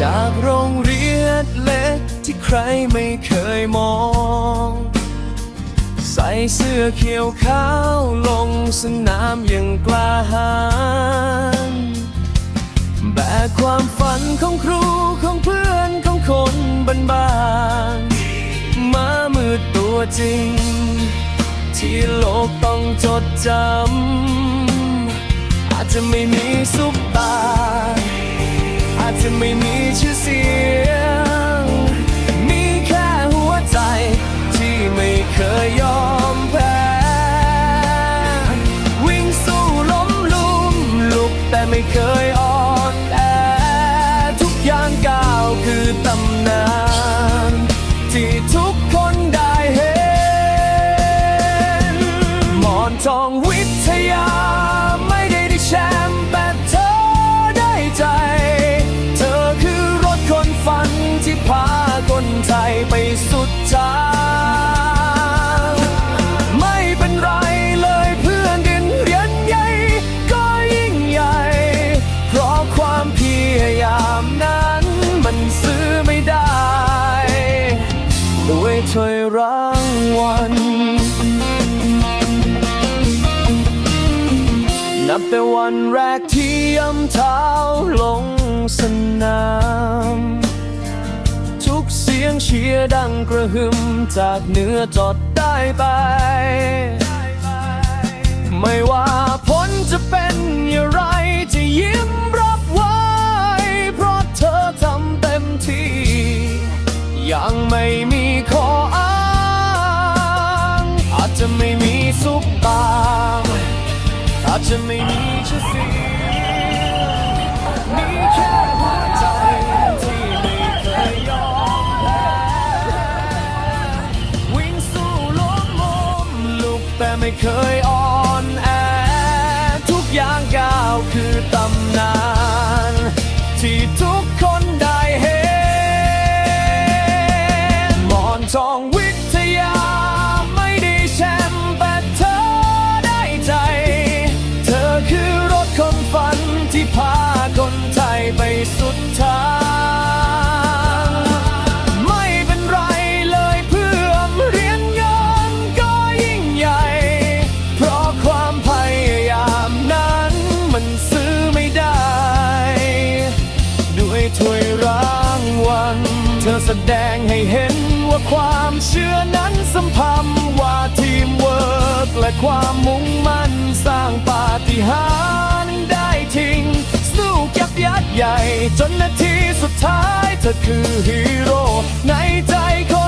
จากโรงเรียนเล็กที่ใครไม่เคยมอง ใส่เสื้อเขียวขาวลงสนามอย่างกล้าหาญแบกความฝันของครูของเพื่อนของคนบ้านๆมามืดตัวจริง ที่โลกต้องจดจำอาจจะไม่มีซุป ทองวิทยา ไม่ได้ได้แชมป์แต่เธอได้ใจ เธอคือรถคนฝันที่พาคนไทยไปสุดทางไม่เป็นไรเลยเพื่อนเรียนเรียนใหญ่ก็ยิ่งใหญ่ เพราะความพยายามนั้นมันซื้อไม่ได้ ด้วยถ้วยรางวัล บแต่วันแรกที่ย้ำเท้าลงสนาม ทุกเสียงเชียร์ดังกระหึ่มจากเหนือจอดใต้ไป ไม่ว่าผลจะเป็นอย่างไรจะยิ้มรับไว้ เพราะเธอทำเต็มที่ ยังไม่ จจะไม่มีชื่อเสียงมีแค่หัวใจที่ไม่เคยยอมแพ้วิ่งสู้ล้มมุมลุกแต่ไม่เคยอ่อนแอ ทุกอย่างก้าวคือตำนาน ที่ทุกคน ธอแสดงให้เห็นว่าความเชื่อนั้นสัมพันธ์ว่าทีมเวิร์กและความมุ่งมั่นสร้างปาฏิหาริย์ได้จริงสู้กับยักษ์ใหญ่ จนนาทีสุดท้ายเธอคือฮีโร่ในใจคน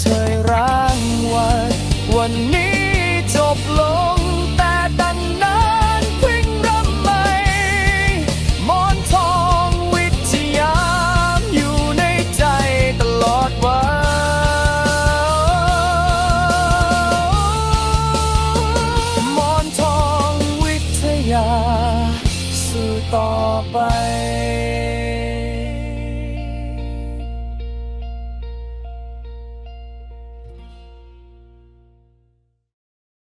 เธอรัก